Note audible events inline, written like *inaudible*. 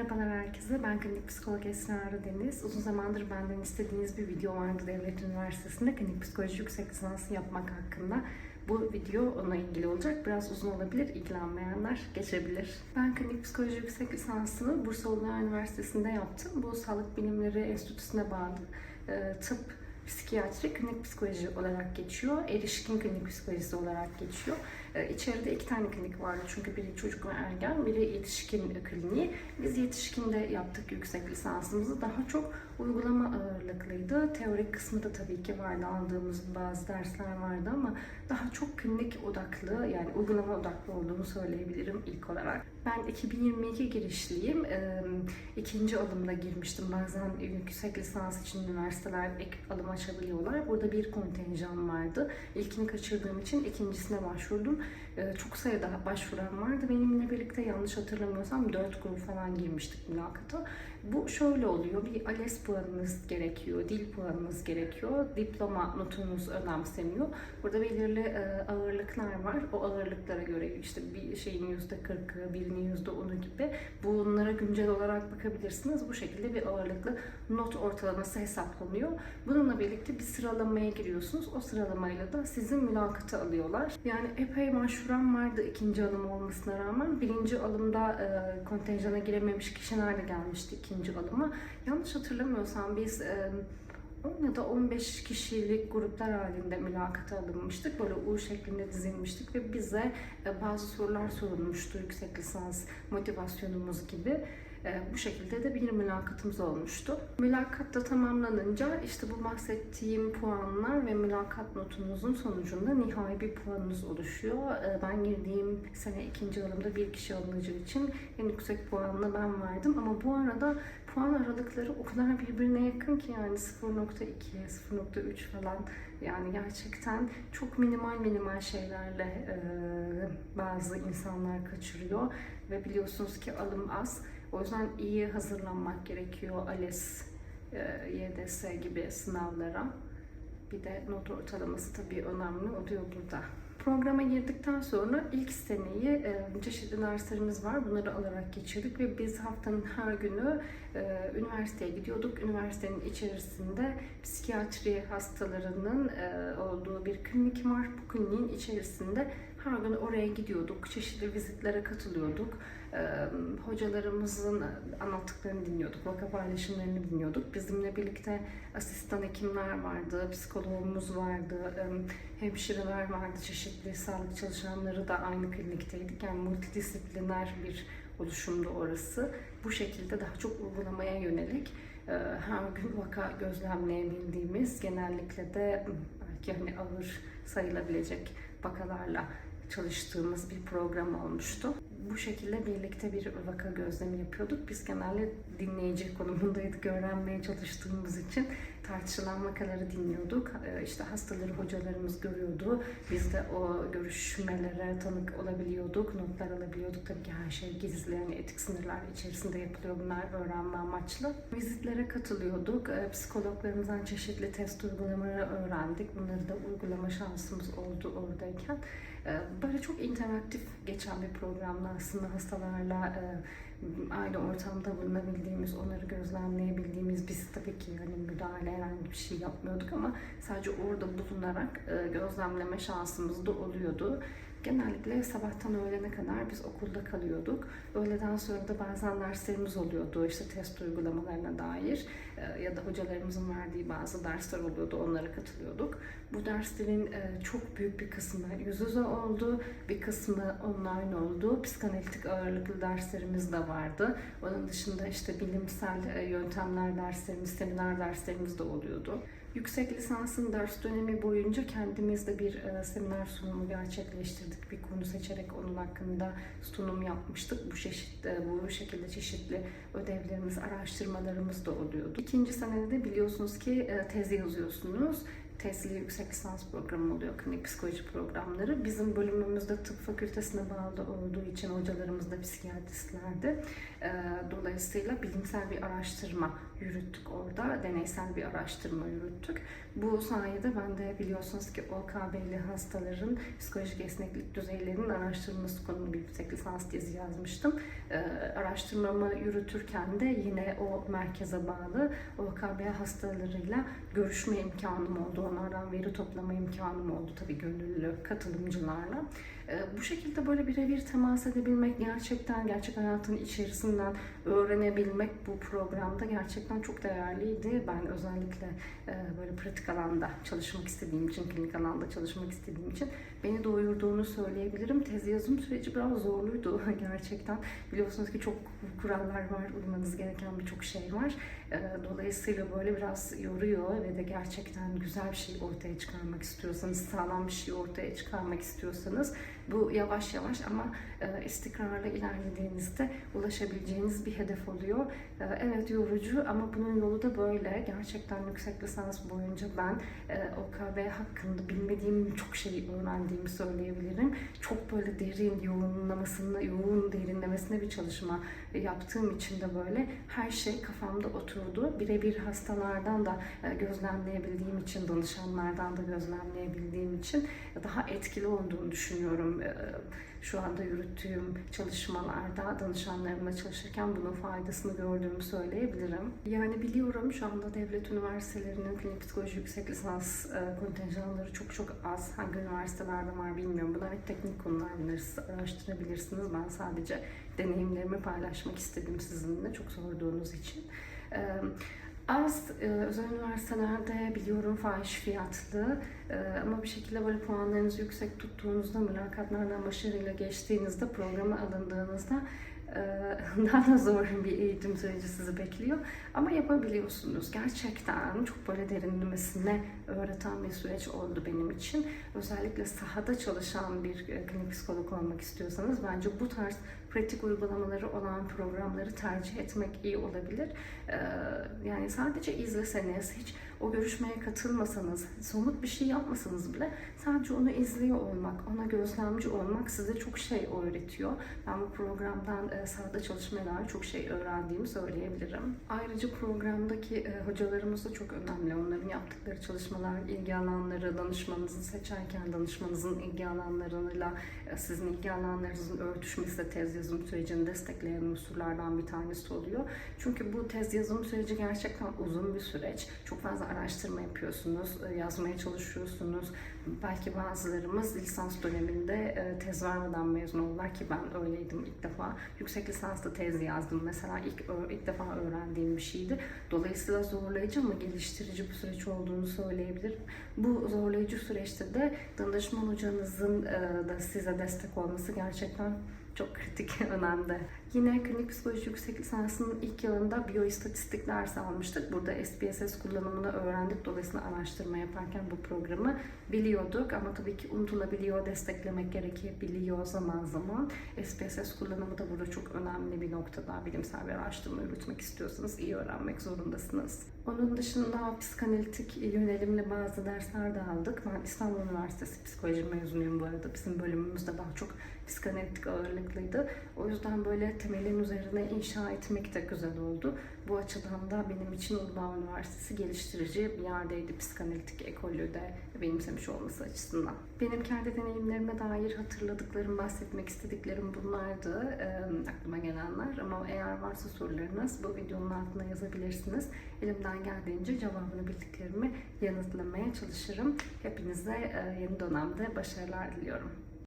Merhabalar herkese. Ben klinik psikolog Esra Arı Deniz. Uzun zamandır benden istediğiniz bir video vardı Devlet Üniversitesi'nde klinik psikoloji yüksek lisansı yapmak hakkında. Bu video ona ilgili olacak. Biraz uzun olabilir. İlgilenmeyenler geçebilir. Ben klinik psikoloji yüksek lisansını Bursa Uludağ Üniversitesi'nde yaptım. Bu Sağlık Bilimleri Enstitüsü'ne bağlı e, tıp, psikiyatri, klinik psikoloji olarak geçiyor. Erişkin klinik psikolojisi olarak geçiyor. Ee, İçeride iki tane klinik vardı çünkü biri çocuk ve ergen, biri yetişkin kliniği. Biz yetişkinde yaptık yüksek lisansımızı. Daha çok uygulama ağırlıklıydı. Teorik kısmı da tabii ki vardı. Aldığımız bazı dersler vardı ama daha çok klinik odaklı yani uygulama odaklı olduğunu söyleyebilirim ilk olarak. Ben 2022 girişliyim. İkinci alımda girmiştim. Bazen yüksek lisans için üniversiteler ek alım açabiliyorlar. Burada bir kontenjan vardı. İlkini kaçırdığım için ikincisine başvurdum. Ee, Çok sayıda başvuran vardı. Benimle birlikte yanlış hatırlamıyorsam 4 grup falan girmiştik mülakata. Bu şöyle oluyor. Bir ALES puanınız gerekiyor, dil puanınız gerekiyor, diploma notunuz önemseniyor. Burada belirli e, ağırlıklar var. O ağırlıklara göre işte bir şeyin yüzde 40'ı, birinin yüzde 10'u gibi bunlara güncel olarak bakabilirsiniz. Bu şekilde bir ağırlıklı not ortalaması hesaplanıyor. Bununla birlikte bir sıralamaya giriyorsunuz. O sıralamayla da sizin mülakata alıyorlar. Yani epey başvuran vardı ikinci alım olmasına rağmen. Birinci alımda e, kontenjana girememiş kişiler de gelmişti ikinci alıma. Yanlış hatırlamıyorsam biz e, 10 ya da 15 kişilik gruplar halinde mülakata alınmıştık. Böyle U şeklinde dizilmiştik ve bize e, bazı sorular sorulmuştu yüksek lisans motivasyonumuz gibi. E, Bu şekilde de bir mülakatımız olmuştu. Mülakat da tamamlanınca işte bu bahsettiğim puanlar ve mülakat notunuzun sonucunda nihai bir puanınız oluşuyor. E, Ben girdiğim sene ikinci alımda bir kişi alınacağı için en yüksek puanla ben verdim. Ama bu arada puan aralıkları o kadar birbirine yakın ki yani 0.2, 0.3 falan yani gerçekten çok minimal minimal şeylerle e, bazı insanlar kaçırıyor ve biliyorsunuz ki alım az. O yüzden iyi hazırlanmak gerekiyor ALES, e, YDS gibi sınavlara. Bir de not ortalaması tabii önemli oluyor burada. Programa girdikten sonra ilk seneyi e, çeşitli derslerimiz var. Bunları alarak geçirdik ve biz haftanın her günü e, üniversiteye gidiyorduk. Üniversitenin içerisinde psikiyatri hastalarının olduğu bir klinik var. Bu kliniğin içerisinde her gün oraya gidiyorduk. Çeşitli vizitlere katılıyorduk. E, hocalarımızın anlattıklarını dinliyorduk. Vaka paylaşımlarını dinliyorduk. Bizimle birlikte asistan hekimler vardı, psikologumuz vardı, hemşireler vardı, çeşitli sağlık çalışanları da aynı klinikteydik. Yani multidisipliner bir oluşumdu orası. Bu şekilde daha çok uygulamaya yönelik her gün vaka gözlemleyebildiğimiz, genellikle de belki hani ağır sayılabilecek vakalarla çalıştığımız bir program olmuştu. Bu şekilde birlikte bir vaka gözlemi yapıyorduk. Biz genelde dinleyici konumundaydık öğrenmeye çalıştığımız için tartışılan vakaları dinliyorduk. Ee, İşte hastaları hocalarımız görüyordu. Biz de o görüşmelere tanık olabiliyorduk, notlar alabiliyorduk. Tabii ki her şey gizli, yani etik sınırlar içerisinde yapılıyor bunlar öğrenme amaçlı. Vizitlere katılıyorduk. Ee, Psikologlarımızdan çeşitli test uygulamaları öğrendik. Bunları da uygulama şansımız oldu oradayken. Ee, Böyle çok interaktif geçen bir programdı aslında hastalarla e, aynı ortamda bulunabildiğimiz, onları gözlemleyebildiğimiz, biz tabii ki hani müdahale herhangi bir şey yapmıyorduk ama sadece orada bulunarak e, gözlemleme şansımız da oluyordu. Genellikle sabahtan öğlene kadar biz okulda kalıyorduk. Öğleden sonra da bazen derslerimiz oluyordu işte test uygulamalarına dair e, ya da hocalarımızın verdiği bazı dersler oluyordu onlara katılıyorduk. Bu derslerin e, çok büyük bir kısmı yüz yüze oldu, bir kısmı online oldu. Psikanalitik ağırlıklı derslerimiz de vardı. Onun dışında işte bilimsel e, yöntemler derslerimiz, seminer derslerimiz de oluyordu. Yüksek lisansın ders dönemi boyunca kendimiz de bir e, seminer sunumu gerçekleştirdik. Bir konu seçerek onun hakkında sunum yapmıştık. Bu çeşit, e, bu şekilde çeşitli ödevlerimiz, araştırmalarımız da oluyordu. İkinci senede de biliyorsunuz ki e, tezi yazıyorsunuz. Tezli yüksek lisans programı oluyor, klinik psikoloji programları. Bizim bölümümüzde tıp fakültesine bağlı olduğu için hocalarımız da psikiyatristlerdi. Ee, Dolayısıyla bilimsel bir araştırma yürüttük orada, deneysel bir araştırma yürüttük. Bu sayede ben de biliyorsunuz ki OKB'li hastaların psikolojik esneklik düzeylerinin araştırılması konulu bir yüksek lisans tezi yazmıştım. Ee, Araştırmamı yürütürken de yine o merkeze bağlı OKB hastalarıyla görüşme imkanım oldu. Onlardan veri toplama imkanım oldu tabii gönüllü katılımcılarla. Ee, Bu şekilde böyle birebir temas edebilmek gerçekten gerçek hayatın içerisinden öğrenebilmek bu programda gerçekten çok değerliydi. Ben özellikle e, böyle pratik alanda çalışmak istediğim için, klinik alanda çalışmak istediğim için beni doyurduğunu söyleyebilirim. Tez yazım süreci biraz zorluydu *laughs* gerçekten. Biliyorsunuz ki çok kurallar var, uymanız gereken birçok şey var. E, Dolayısıyla böyle biraz yoruyor ve de gerçekten güzel bir şey ortaya çıkarmak istiyorsanız, sağlam bir şey ortaya çıkarmak istiyorsanız bu yavaş yavaş ama e, istikrarlı ilerlediğinizde ulaşabileceğiniz bir hedef oluyor. E, Evet yorucu ama bunun yolu da böyle. Gerçekten yüksek lisans boyunca ben e, OKB hakkında bilmediğim çok şey öğrendiğimi söyleyebilirim. Çok böyle derin, yoğunlamasına, yoğun derinlemesine bir çalışma yaptığım için de böyle her şey kafamda oturdu. Birebir hastalardan da gözlemleyebildiğim için, danışanlardan da gözlemleyebildiğim için daha etkili olduğunu düşünüyorum. E, Şu anda yürüttüğüm çalışmalarda danışanlarımla çalışırken bunun faydasını gördüğümü söyleyebilirim. Yani biliyorum şu anda devlet üniversitelerinin klinik psikoloji yüksek lisans e, kontenjanları çok çok az. Hangi üniversitelerde var bilmiyorum. Bunlar hep teknik konular. Bunları araştırabilirsiniz. Ben sadece deneyimlerimi paylaşmak istedim sizinle çok sorduğunuz için. Az e, özel üniversitelerde biliyorum fahiş fiyatlı e, ama bir şekilde böyle puanlarınızı yüksek tuttuğunuzda, mülakatlardan başarıyla geçtiğinizde, programa alındığınızda e, *laughs* daha da zor bir eğitim süreci sizi bekliyor. Ama yapabiliyorsunuz. Gerçekten çok böyle derinlemesine öğreten bir süreç oldu benim için. Özellikle sahada çalışan bir e, klinik psikolog olmak istiyorsanız bence bu tarz pratik uygulamaları olan programları tercih etmek iyi olabilir. Ee, Yani sadece izleseniz, hiç o görüşmeye katılmasanız, somut bir şey yapmasanız bile sadece onu izliyor olmak, ona gözlemci olmak size çok şey öğretiyor. Ben bu programdan e, sahada çalışmaya dair çok şey öğrendiğimi söyleyebilirim. Ayrıca programdaki e, hocalarımız da çok önemli. Onların yaptıkları çalışmalar, ilgi alanları, danışmanınızı seçerken danışmanınızın ilgi alanlarıyla e, sizin ilgi alanlarınızın örtüşmesi de tez yazım sürecini destekleyen unsurlardan bir tanesi oluyor. Çünkü bu tez yazım süreci gerçekten uzun bir süreç. Çok fazla araştırma yapıyorsunuz, e, yazmaya çalışıyorsunuz. Belki bazılarımız lisans döneminde e, tez vermeden mezun oldular ki ben öyleydim ilk defa. Yüksek lisansta tez yazdım mesela ilk ilk defa öğrendiğim bir şeydi. Dolayısıyla zorlayıcı ama geliştirici bir süreç olduğunu söyleyebilirim. Bu zorlayıcı süreçte de danışman hocanızın e, da size destek olması gerçekten çok kritik *laughs* önemde. Yine klinik psikoloji yüksek lisansının ilk yılında biyoistatistik dersi almıştık. Burada SPSS kullanımını öğrendik. Dolayısıyla araştırma yaparken bu programı biliyorduk. Ama tabii ki unutulabiliyor, desteklemek gerekebiliyor zaman zaman. SPSS kullanımı da burada çok önemli bir noktada. Bilimsel bir araştırma yürütmek istiyorsanız iyi öğrenmek zorundasınız. Onun dışında psikanalitik yönelimli bazı dersler de aldık. Ben İstanbul Üniversitesi psikoloji mezunuyum bu arada. Bizim bölümümüzde daha çok psikanalitik ağırlıklıydı. O yüzden böyle temelin üzerine inşa etmek de güzel oldu. Bu açıdan da benim için Uludağ Üniversitesi geliştirici bir yerdeydi psikanalitik ekolü de benimsemiş olması açısından. Benim kendi deneyimlerime dair hatırladıklarım, bahsetmek istediklerim bunlardı. Ee, aklıma gelenler ama eğer varsa sorularınız bu videonun altına yazabilirsiniz. Elimden geldiğince cevabını bildiklerimi yanıtlamaya çalışırım. Hepinize e, yeni dönemde başarılar diliyorum.